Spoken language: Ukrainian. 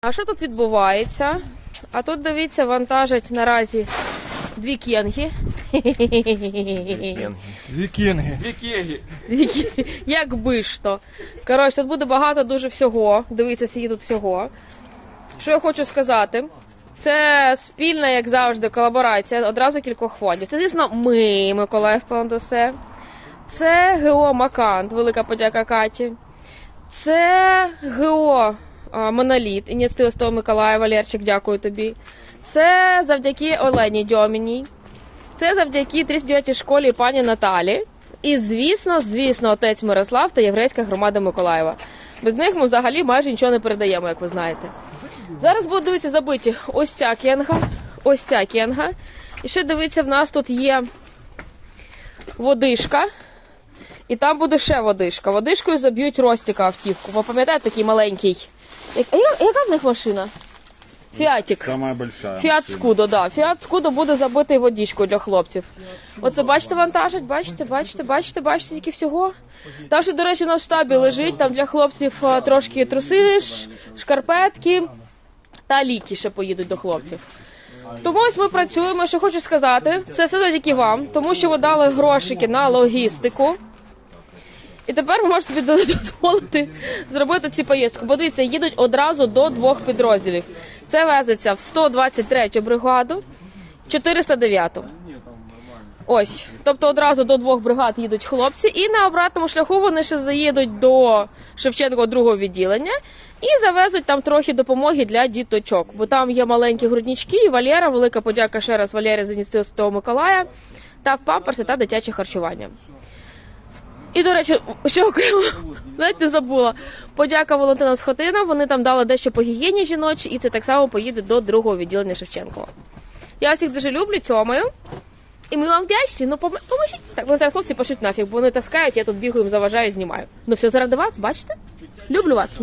А що тут відбувається? А тут, дивіться, вантажать наразі дві кенги. Вікінги. Вікеги. Які- Якби ж то. Коротше, тут буде багато дуже всього. Дивіться, скільки тут всього. Що я хочу сказати? Це спільна, як завжди, колаборація одразу кількох фондів. Це, звісно, ми, Миколаїв Паландосе. Це ГО Макант, велика подяка Каті. Це ГО Моноліт, ініціатива Святого Миколая, Валерчик, дякую тобі. Це завдяки Олені Дьоміній. Це завдяки 39-й школі пані Наталі. І, звісно, звісно, отець Мирослав та єврейська громада Миколаєва. Без них ми взагалі майже нічого не передаємо, як ви знаєте. Зараз будуть дивитися забиті ось ця кенга, ось ця кенга. І ще дивіться, в нас тут є водишка. І там буде ще водишка. Водишкою заб'ють Ростіка автівку. Ви пам'ятаєте такий маленький? Я- А яка, яка в них машина? Фіатік. Самая большая. Фіат Скудо, да. Фіат Скудо буде забитий водичкою для хлопців. Оце бачите, вантажить, бачите, бачите, бачите, бачите, скільки всього. Там ще, до речі, на штабі лежить, там для хлопців а, трошки труси, ш- шкарпетки та ліки ще поїдуть до хлопців. Тому ось ми працюємо, що хочу сказати, це все завдяки вам, тому що ви дали грошики на логістику. І тепер ви можете собі дозволити зробити цю поїздку. Бо дивіться, їдуть одразу до двох підрозділів. Це везеться в 123 бригаду, 409. Ось, тобто одразу до двох бригад їдуть хлопці, і на обратному шляху вони ще заїдуть до Шевченко другого відділення і завезуть там трохи допомоги для діточок. Бо там є маленькі груднички, і Валера, велика подяка ще раз Валері за ініціативу Святого Миколая, та в памперси та дитяче харчування. І, до речі, ще окремо, знаєте, забула. Подяка Валентина Схотина. Вони там дали дещо по гігієні жіночі, і це так само поїде до другого відділення Шевченкова. Я всіх дуже люблю, цьомаю. І ми вам вдячні. Ну поможіть. Так, вони зараз хлопці пишуть нафіг, бо вони таскають, я тут бігаю, їм заважаю, знімаю. Ну все заради вас, бачите? Люблю вас.